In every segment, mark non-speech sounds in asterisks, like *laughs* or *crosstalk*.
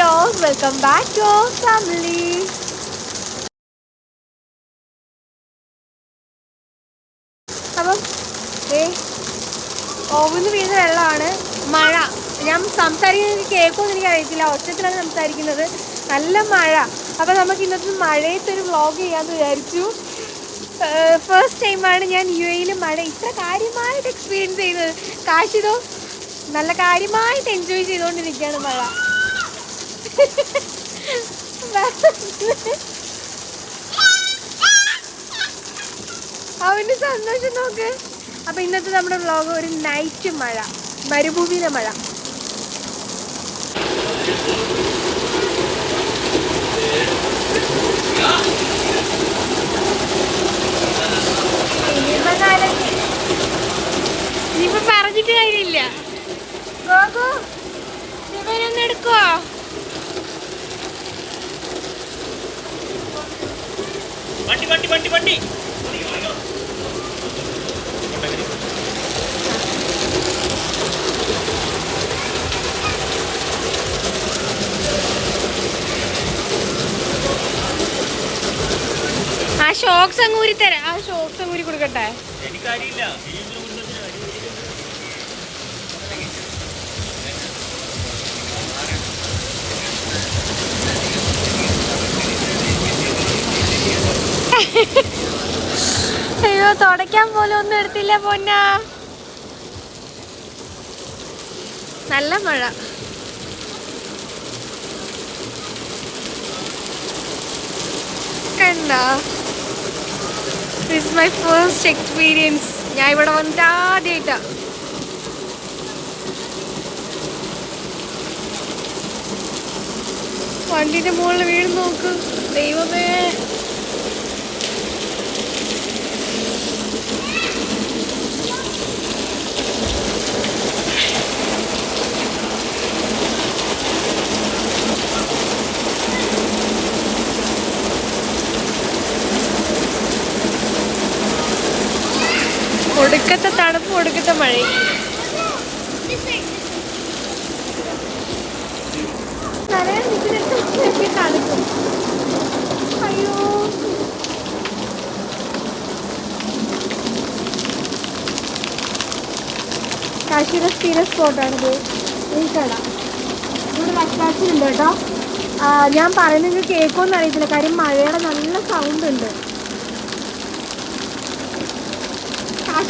ഡിയോസ് welcome back to family അപ്പം ഏ ഓവന്ന് വീഴുന്ന വെള്ളമാണ്. മഴ. ഞാൻ സംസാരിക്കുന്നത് കേൾക്കുമെന്ന് എനിക്ക് അറിയത്തില്ല ഒച്ചത്തിലാണ് സംസാരിക്കുന്നത്. നല്ല മഴ. അപ്പം നമുക്ക് ഇന്നത്തെ മഴയത്തൊരു വ്ളോഗ് ചെയ്യാമെന്ന് വിചാരിച്ചു. ഫസ്റ്റ് ടൈമാണ് ഞാൻ യു എയിൽ മഴ ഇത്ര കാര്യമായിട്ട് എക്സ്പീരിയൻസ് ചെയ്യുന്നത് കാശിതോ നല്ല കാര്യമായിട്ട് എൻജോയ് ചെയ്തുകൊണ്ടിരിക്കുകയാണ് മഴ. *laughs* അവന്റെ സന്തോഷം നോക്ക്. അപ്പൊ ഇന്നത്തെ നമ്മുടെ വ്ലോഗ് ഒരു നൈറ്റ് മഴ മരുഭൂമിയിലെ മഴ. ഇനിയിപ്പോ. പറഞ്ഞിട്ട് കാര്യമില്ല. ഗോകു ഇവനൊന്ന് വണ്ടി വണ്ടി വണ്ടി വണ്ടി. ആ ഷോക്സ് അങ്ങ് ഊരി തരാം ആ ഷോക്സ് അങ്ങ് ഊരി കൊടുക്കട്ടെ എനിക്കറിയില്ല ഈ ഇതിന് കുടുംബത്തിന് അറിയില്ല. *laughs* അയ്യോ തുടയ്ക്കാൻ പോലും ഒന്നും എടുത്തില്ല പൊന്ന. നല്ല മഴ. കണ്ട? ദിസ് മൈ ഫസ്റ്റ് എക്സ്പീരിയൻസ് ഞാൻ ഇവിടെ വന്നിട്ട് ആദ്യമായിട്ടാ വണ്ടിന്റെ മുകളിൽ വീട് നോക്ക്. ദൈവമേ. ഒടുക്കത്തെ മഴ കാശിയുടെ സ്ഥിര സ്പോട്ടാണിത് ഈ കട. ഇവിടെ വട്ടാച്ചിലുണ്ട് കേട്ടോ. ഞാൻ പറയുന്നത് കേൾക്കുമെന്ന് അറിയത്തില്ല. കാര്യം മഴയുടെ നല്ല സൗണ്ട് ഉണ്ട്.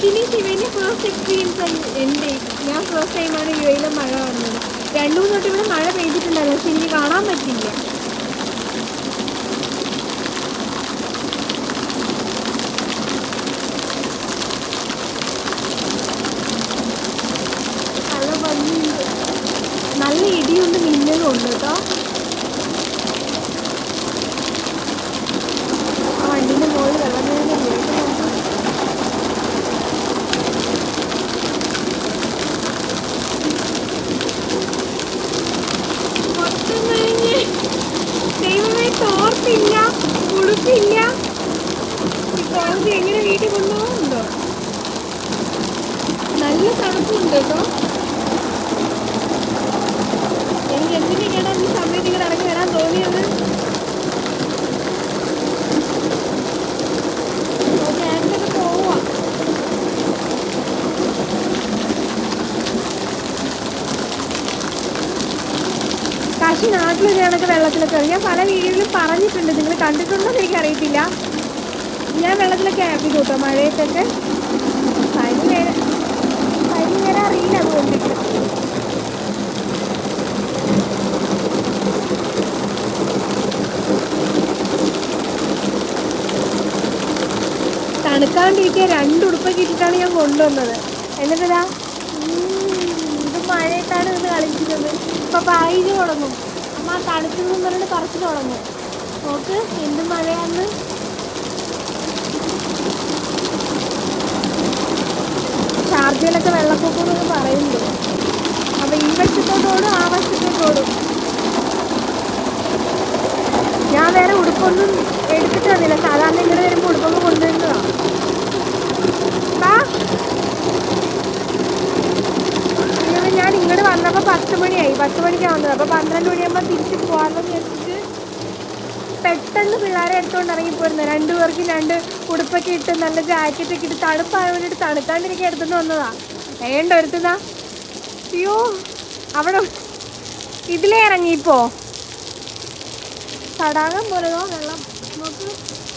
കാശിനി ശിവന്റെ ഫസ്റ്റ് എക്സ്പീരിയൻസ് എന്റെ. ഞാൻ ഫസ്റ്റ് ടൈമാണ് യു എയിലെ മഴ കാണുന്നത്. രണ്ടു മൂന്ന് തൊട്ട് ഇവിടെ മഴ പെയ്തിട്ടുണ്ടായിരുന്നു. പക്ഷെ എനിക്ക് കാണാൻ പറ്റില്ല നല്ല ഇടിയുണ്ട് മിന്നലും ഉണ്ട് കേട്ടോ ആ വണ്ടിന്റെ മുകളിൽ വെള്ളം വീഴുന്നില്ലേ നോക്ക്. മൊത്തം കഴിഞ്ഞ് ദൈവമേ തോർത്തില്ല ഉടുപ്പില്ല ഈ കോളേജ് എങ്ങനെ വീട്ടിൽ കൊണ്ടുപോകുന്നുണ്ടോ നല്ല തണുപ്പുണ്ട് കേട്ടോ എനിക്ക് എന്തിനൊക്കെയാണ് ഈ സമയത്ത് ഇങ്ങനെ ഇറങ്ങി വരാൻ തോന്നിയത് ഓക്കെ ആൻഡൊക്കെ പോവാ കാശി നാട്ടിലൊരു കണക്ക് വെള്ളത്തിലൊക്കെ ഇറങ്ങി. ഞാൻ പല വീഡിയോയിലും പറഞ്ഞിട്ടുണ്ട്. നിങ്ങൾ കണ്ടിട്ടുണ്ടോ എന്ന് എനിക്കറിയത്തില്ല. ഞാൻ വെള്ളത്തിലൊക്കെ ആപ്പി കൂട്ടോ. മഴയത്തൊക്കെ. പനി വരെ പനി വരെ അറിയില്ല അതുകൊണ്ടിട്ട് തണുക്കാണ്ടിരിക്കുക രണ്ട് ഉടുപ്പൊക്കെ ഇട്ടിട്ടാണ് ഞാൻ കൊണ്ടുവന്നത്. എന്നിട്ടിതാ ഇത് മഴയത്താണ് ഇത് കളിക്കുന്നത്. ഇപ്പൊ പായിന് തുടങ്ങും. നിന്ന് പറഞ്ഞിട്ട് പറിച്ചു തുടങ്ങും. നോക്ക് എന്ത് മഴയാന്ന്. ഷാർജയിലൊക്കെ വെള്ളപ്പൊക്കം എന്ന് പറയുന്നുണ്ട്. അപ്പൊ ഈ വശത്തോട്ടോടും ആ വശത്തോട്ടോടും ഞാൻ വേറെ ഉടുപ്പൊന്നും എടുത്തിട്ട് വന്നില്ല. സാധാരണ ഇങ്ങനെ വരുമ്പോൾ ഉടുപ്പൊക്കെ കൊണ്ടുവരുന്നതാ. ബാ. ഞാൻ ഇങ്ങോട്ട് വന്നപ്പോൾ പത്ത് മണിയായി. പത്ത് മണിക്കാണ് വന്നത്. അപ്പോൾ പന്ത്രണ്ട് മണിയാകുമ്പോൾ വിചാരിച്ചിട്ട് പെട്ടെന്ന് പിള്ളേരെ എടുത്തുകൊണ്ട് ഇറങ്ങിപ്പോയിരുന്നു രണ്ടു പേർക്ക് രണ്ട് ഉടുപ്പൊക്കെ ഇട്ട് നല്ല ജാക്കറ്റ് ഒക്കെ ഇട്ട് തണുപ്പായ വേണ്ടിയിട്ട് തണുക്കാണ്ടിരിക്കാൻ എടുത്തുകൊണ്ട് വന്നതാ. വേണ്ട ഒരുത്തുന്നാ. അയ്യോ അവിടെ ഇതിലേ ഇറങ്ങിപ്പോ. തടാകം പോലെയോ വെള്ളം. നമുക്ക്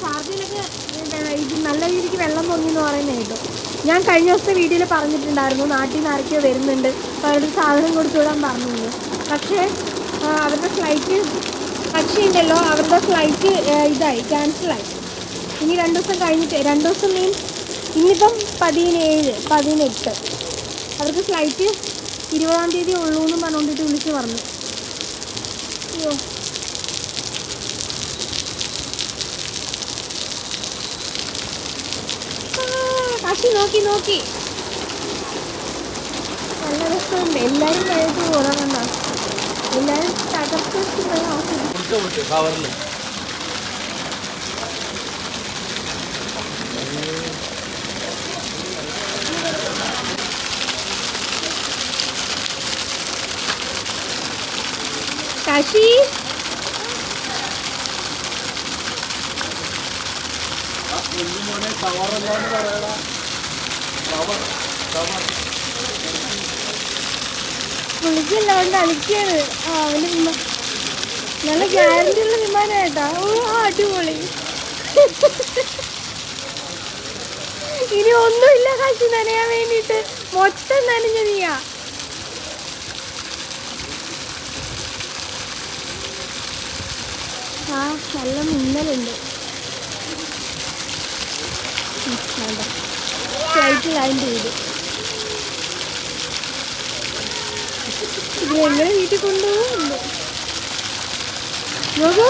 ചാർജിലൊക്കെ ഇത് നല്ല രീതിക്ക് വെള്ളം പൊങ്ങി എന്ന് പറയുന്നത് കേട്ടോ. ഞാൻ കഴിഞ്ഞ ദിവസത്തെ വീഡിയോയിൽ പറഞ്ഞിട്ടുണ്ടായിരുന്നു നാട്ടിൽ നിന്ന് ആരൊക്കെയോ വരുന്നുണ്ട്. അവരുടെ സാധനം കൊടുത്തു വിടാൻ പറഞ്ഞിരുന്നു. പക്ഷേ അവരുടെ ഫ്ലൈറ്റ് പക്ഷേ ഉണ്ടല്ലോ അവരുടെ ഫ്ലൈറ്റ് ഇതായി ക്യാൻസലായി ഇനി രണ്ട് ദിവസം കഴിഞ്ഞിട്ട് രണ്ട് ദിവസം മീൻസ് ഇന്നിപ്പം പതിനേഴ് പതിനെട്ട്. അവർക്ക് ഫ്ലൈറ്റ് ഇരുപതാം തീയതി ഉള്ളൂ എന്ന് പറഞ്ഞുകൊണ്ടിട്ട് വിളിച്ച് പറഞ്ഞു. അയ്യോ. കാശി നോക്കി നോക്കി. നല്ല രസമുണ്ട്. എല്ലാവരും കഴിച്ച് പോകണമെന്നാ എല്ലാവരും തകർത്ത് വെച്ചിട്ടുള്ള ആസ്വദിക്കും കവറിൽ കാശി വിളിച്ചല്ലാണ്ട് അളിക്കാണ് ആ അവന്റെ വിമാ നല്ല ഗ്യാരണ്ടി ഉള്ള വിമാനം ഓ അടിപൊളി. ഇനി ഒന്നുമില്ല കാശി നനയാൻ വേണ്ടിട്ട് മൊത്തം നനഞ്ഞ നീയാ. ആ നല്ല മിന്നലുണ്ട്. ഫ്ലൈറ്റ് ലാൻഡ് ചെയ്തു. ഇത് എങ്ങനെ വീട്ടിൽ കൊണ്ടുപോകുന്നുണ്ട്. നോക്കൂ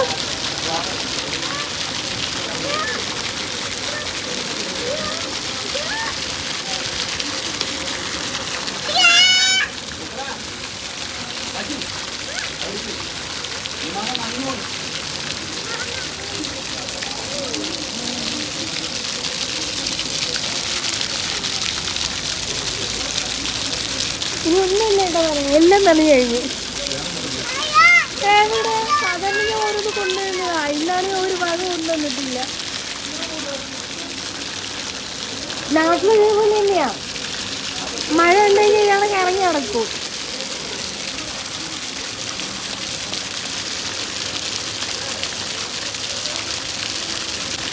ഇനി ഒന്നുമില്ല കേട്ടോ പറയാം എല്ലാം നനഞ്ഞു കഴിഞ്ഞു. ഓരോന്ന് കൊണ്ടുവരുന്നതാ ഇന്നാണ് ഒരു വക കൊണ്ടുവന്നിട്ടില്ല നാട്ടിൽ ഇതേപോലെ തന്നെയാ. മഴ ഉണ്ടെങ്കിൽ ഇയാളൊക്കെ ഇറങ്ങി നടക്കും.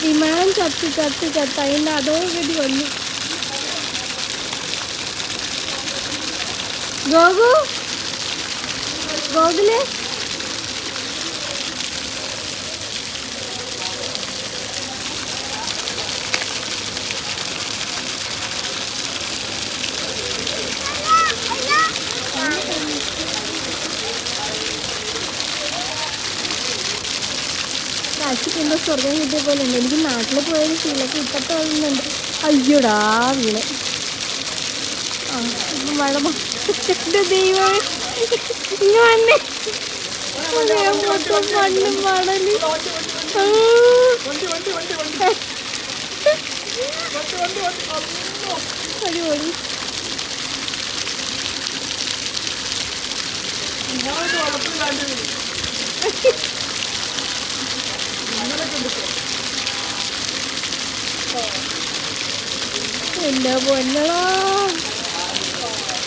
വിമാനം ചത്ത് ചത്ത് ചത്ത്. അതിന്റെ അതോ കെട്ടി കൊന്നു ഗോകു ഗോകുൽ? കാശിക്ക് എന്തോ സ്വർഗം കിട്ടിയ പോലെ ഉണ്ട്. എനിക്ക് നാട്ടിൽ പോയത് ശീലൊക്കെ ഇപ്പത്തെ വരുന്നുണ്ട് അയ്യോടാ വീണ്. ആ മഴ എന്റെ ദൈവം എന്റെ പൊന്നളാ.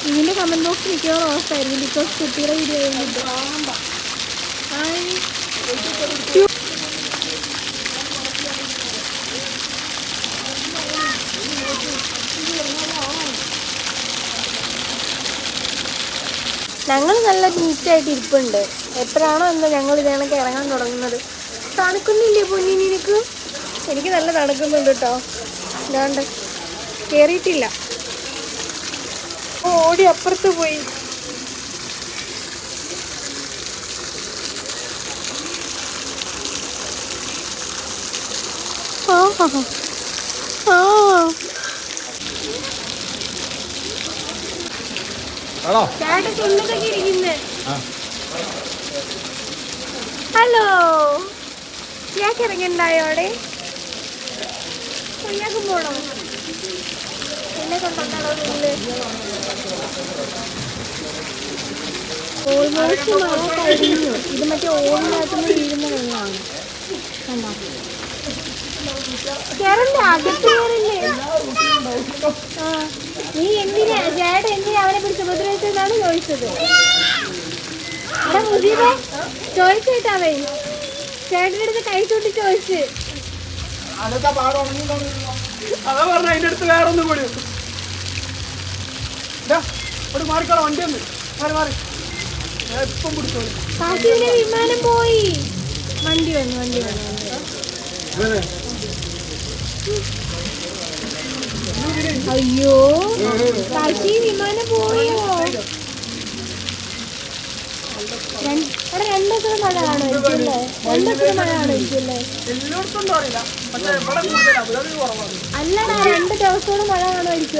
ഇതിന്റെ കമന്റ് ബോക്സ് മിക്കവാറും അവസ്ഥയായിരുന്നു ബിക്കോസ് കുട്ടിയുടെ വീഡിയോ ഞങ്ങൾ നല്ല നീറ്റായിട്ട് ഇരിപ്പുണ്ട്. എപ്പോഴാണോ എന്ന് ഞങ്ങൾ ഇതേണൊക്കെ ഇറങ്ങാൻ തുടങ്ങുന്നത്. തണുക്കുന്നില്ലേ പൊന്നിനിക്ക് എനിക്ക് നല്ല തണുക്കുന്നുണ്ട് കേട്ടോ ഇതാണ്ട് കേറിയിട്ടില്ല. ഓ, ഓടി അപ്പുറത്ത് പോയി. ആ ആ. ഹലോ. അവിടെ? കൊയ്യാക്കും പോണോ? എന്നെ കൊണ്ടുവന്നാണോ തുള്ളു ഓൾമോസ്റ്റ് മഴ കഴിഞ്ഞു. ഇത് മറ്റേ ഓടിനകത്തുനിന്ന് വീഴുന്ന വെള്ളമാണ്. കണ്ടോ? കേറണ്ടേ? അകത്ത് ആ. നീ എന്തിനാ? ചേട്ടൻ എന്തിനാ അവനെ പിടിച്ച് ഉപദ്രവിച്ചതെന്നാണ് ചോദിച്ചത്. എടാ മുജീബേ ചോദിച്ചേട്ടാവേ ചേട്ടന്റെ അടുത്ത് കൈ ചൂണ്ടി ചോദിച്ച്. അതൊക്കെ പാടം അതാ പറഞ്ഞ അതിന്റെ അടുത്ത് വേറൊന്നും കൂടി. ഇതാ, ഇവിടെ മാറിക്കോളാം വണ്ടി ഒന്ന് മാറി മാറി. എപ്പം പിടിച്ചോളി. വിമാനം പോയി. വണ്ടി വന്നു വണ്ടി വന്നു അയ്യോ കാശി വിമാനം പോയോ. അവിടെ എടാ രണ്ടു ദിവസം മഴ കാണുമായിരിക്കും അല്ലേ രണ്ടു ദിവസം മഴ അല്ലടാ രണ്ട് ദിവസത്തോടെ മഴ കാണുമായിരിക്കും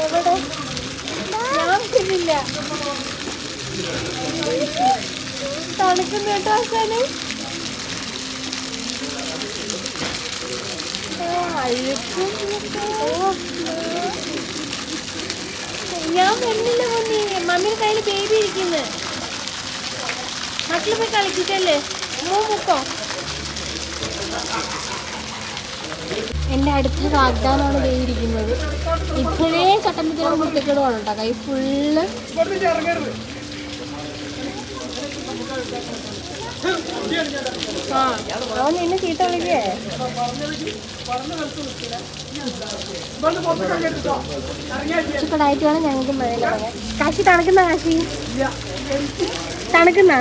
എവിടെ ഞാൻ തണുക്കുന്നു കേട്ടോ ആശാന് ഞാൻ വരുന്നില്ല മമ്മി. മമ്മിയുടെ കയ്യിൽ ബേബി ഇരിക്കുന്നു. മക്കളെ പോയി കളിച്ചിട്ടല്ലേ മോ എന്റെ അടുത്ത വാഗ്ദാനമാണ് ചെയ്തിരിക്കുന്നത് ഇപ്പോഴേ ചട്ടമ്പത്തിന് കുട്ടിക്കിടുവാണ് കേട്ടോ കൈ ഫുള്ള് അവൻ നിന്നെ ചീത്ത വിളിക്കേ. വേണം ഞങ്ങൾക്ക് കാശി തണുക്കുന്ന കാശി? തണുക്കുന്ന?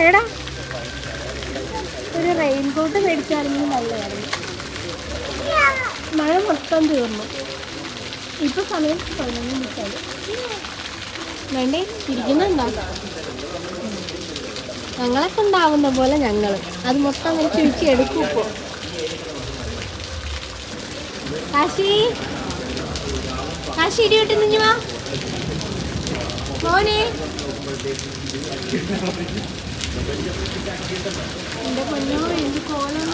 എടാ ഒരു റെയിൻ കോട്ട് മേടിച്ചാണെങ്കിൽ നല്ലതായിരുന്നു. മഴ മൊത്തം തീർന്നു. ഇപ്പൊ സമയം പതിനൊന്ന് മിനിറ്റായി വേണ്ടേ? ഇരിക്കുന്നുണ്ടോ? ഞങ്ങളൊക്കെ ഉണ്ടാവുന്ന പോലെ ഞങ്ങൾ അത് മൊത്തം അങ്ങനെ ചുരുക്കി എടുക്കും ഇപ്പോ. കാശി? കാശി ഇടി വിട്ട് മോനെ. എന്റെ പൊന്നോ എന്ത് കോലം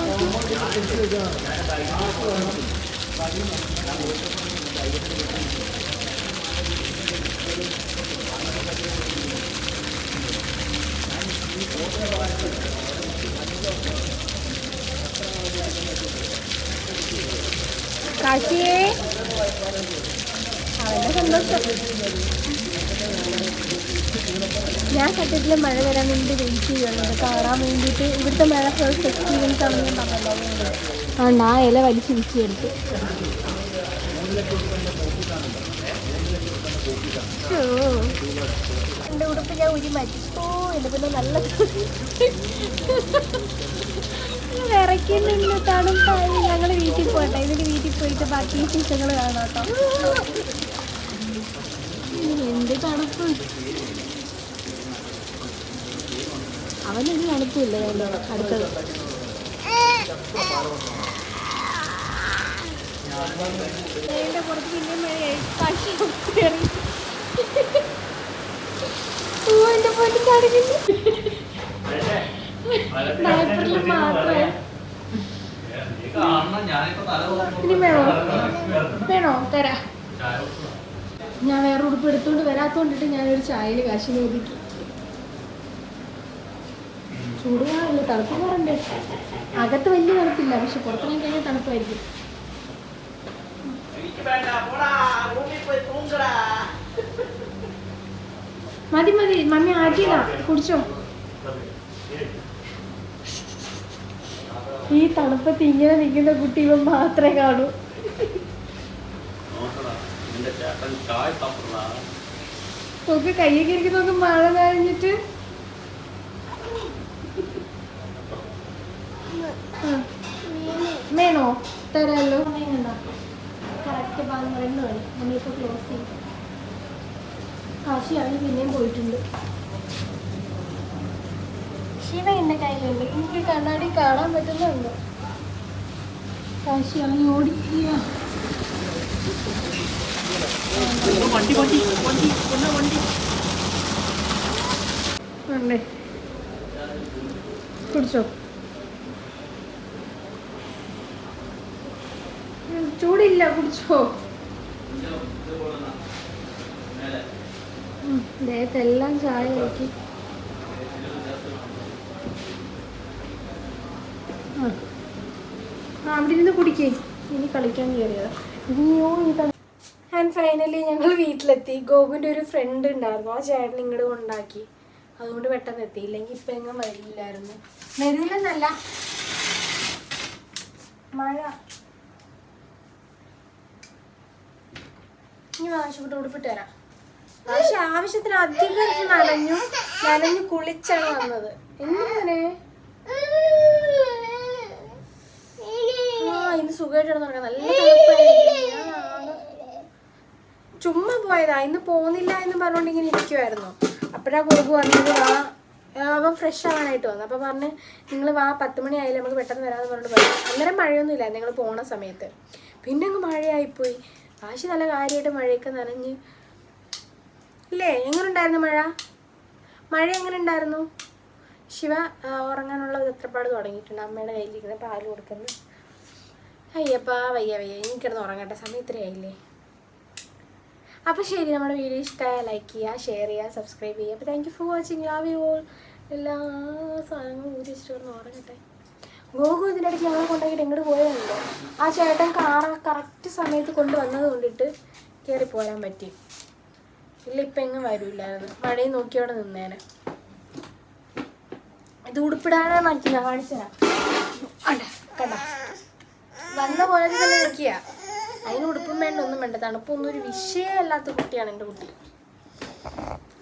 സത്യത്തിൽ മഴ വരാൻ വേണ്ടി വെയിറ്റ് ചെയ്യുന്നത് കാണാൻ വേണ്ടിയിട്ട് ഇവിടുത്തെ മഴ ഫസ്റ്റ് എക്സ്പീരിയൻസ് ആണ് ഞാൻ അതുകൊണ്ട് ആ ഇല വലിച്ച് വിളിച്ചെടുത്ത് എന്റെ ഉടുപ്പ് ഞാൻ ഉരി മാറ്റി. ഓ എന്റെ പിന്നെ നല്ല വിറയ്ക്കുന്നുണ്ട് തണുപ്പായി ഞങ്ങൾ വീട്ടിൽ പോട്ടെ. ഇതിന്റെ വീട്ടിൽ പോയിട്ട് ബാക്കി വിശേഷങ്ങൾ കാണാം കേട്ടോ. എന്ത് തണുപ്പ്. അവനൊരു തണുപ്പില്ല അടുത്തത്. വേണോ? വേണോ? തരാ. ഞാൻ വേറെ ഉടുപ്പ് എടുത്തോണ്ട് വരാത്തോണ്ടിട്ട് ഞാനൊരു ചായയിൽ കാശിന് ഒതുക്കി ചൂട് കാണില്ല തണുപ്പ് കുറണ്ടേ അകത്ത് വലിയ തണുപ്പില്ല പക്ഷെ പുറത്തിറങ്ങി കഴിഞ്ഞാൽ തണുപ്പായിരിക്കും. മതി മതി മമ്മി ആക്കിയില്ല കുടിച്ചോ. ഈ തണുപ്പത്ത് ഇങ്ങനെ നിൽക്കുന്ന കുട്ടി ഇവൻ മാത്രമേ കാണൂ. നോക്ക് കയ്യൊക്കെ ഇരിക്കുന്നൊക്കെ നോക്ക് മഴ നനഞ്ഞിട്ട് വേണോ തരാലോ. കറക്റ്റ് പന്ത്രണ്ട് മണി നമ്മളിപ്പോൾ ക്ലോസ് ചെയ്യും. കാശിയാണി പിന്നെയും പോയിട്ടുണ്ട്. ശിവ എന്റെ കയ്യിലുണ്ട്. എനിക്ക് കണ്ണാടി കാണാൻ പറ്റുന്നുണ്ടോ? കാശിയാണി ഓടിക്കുക വണ്ടി വണ്ടി വണ്ടി. വണ്ടി? കുടിച്ചോ? ചൂടില്ല കുടിച്ചോ. ദേഹത്തെല്ലാം ചായ നോക്കി ആ. അവിടെ ഇരുന്ന് കുടിക്കേ. ഇനി കളിക്കാൻ കയറിയതാ ഇനിയോ ഈ ആൻഡ് ഫൈനലി ഞങ്ങൾ വീട്ടിലെത്തി. ഗോകുവിന്റെ ഒരു ഫ്രണ്ട് ഉണ്ടായിരുന്നു. ആ ചേട്ടൻ ഇങ്ങോട്ട് കൊണ്ടാക്കി. അതുകൊണ്ട് പെട്ടെന്ന് എത്തി. ഇല്ലെങ്കിൽ ഇപ്പം എങ്ങും വരില്ലായിരുന്നു. വരില്ലെന്നല്ല മഴ. ഇനി ആവശ്യപ്പെട്ട് ഉടുപ്പിട്ട് തരാം പക്ഷെ ആവശ്യത്തിന് അധികം നനഞ്ഞു നനഞ്ഞു കുളിച്ചാണ് വന്നത്. എന്തിനെ ആ ഇന്ന് സുഖമായിട്ട് നടക്കാം നല്ല ചുമ്മാ പോയതാ. ഇന്ന് പോകുന്നില്ല എന്ന് പറഞ്ഞുകൊണ്ട് ഇങ്ങനെ ഇരിക്കുമായിരുന്നു അപ്പോഴാ കുറുകു പറഞ്ഞത് വാ. അവൻ ഫ്രഷ് ആവാനായിട്ട് വന്നു. അപ്പോൾ പറഞ്ഞ് നിങ്ങൾ വാ പത്ത് മണി ആയില്ല നമുക്ക് പെട്ടെന്ന് വരാമെന്ന് പറഞ്ഞിട്ട് പറഞ്ഞു അന്നേരം മഴയൊന്നും ഇല്ല നിങ്ങൾ പോണ സമയത്ത്. പിന്നെ അങ്ങ് മഴയായിപ്പോയി. ആശി നല്ല കാര്യമായിട്ട് മഴയൊക്കെ നനഞ്ഞ്. ഇല്ലേ? എങ്ങനെയുണ്ടായിരുന്നു മഴ? മഴ എങ്ങനെ ഉണ്ടായിരുന്നു ശിവ ഉറങ്ങാനുള്ള എത്രപ്പാട് തുടങ്ങിയിട്ടുണ്ട്. അമ്മയുടെ കയ്യിലിരിക്കുന്ന പാൽ കൊടുക്കുന്നു. അയ്യപ്പാ വയ്യ വയ്യ. എനിക്കിടന്ന് ഉറങ്ങട്ടെ സമയം ഇത്രയായില്ലേ അപ്പോൾ ശരി. നമ്മുടെ വീഡിയോ ഇഷ്ടമായ ലൈക്ക് ചെയ്യുക ഷെയർ ചെയ്യുക സബ്സ്ക്രൈബ് ചെയ്യുക. അപ്പോൾ thank you for watching love you all എല്ലാ സാധനങ്ങളും ഊരിച്ചിട്ട് ഉറങ്ങട്ടെ. ഗോകു ഇതിന്റെ ഇടയ്ക്ക് ഞങ്ങളെ കൊണ്ടാക്കിയിട്ട് എങ്ങോട്ട് പോയതല്ലോ? ആ ചേട്ടൻ കാറ കറക്റ്റ് സമയത്ത് കൊണ്ടുവന്നത് കൊണ്ടിട്ട് കയറി പോരാൻ പറ്റി. ഇല്ല ഇപ്പം എങ്ങും വരില്ലായിരുന്നു. മഴയും നോക്കി അവിടെ നിന്നേനെ. ഇത് ഉടുപ്പിടാനെ മാറ്റി ഞാൻ കാണിച്ചതാ വന്ന പോലെ തന്നെ നിൽക്കുക അതിന് ഉടുപ്പും വേണ്ട ഒന്നും വേണ്ട. തണുപ്പൊന്നും ഒരു വിഷയമല്ലാത്ത കുട്ടിയാണ് എന്റെ കുട്ടി.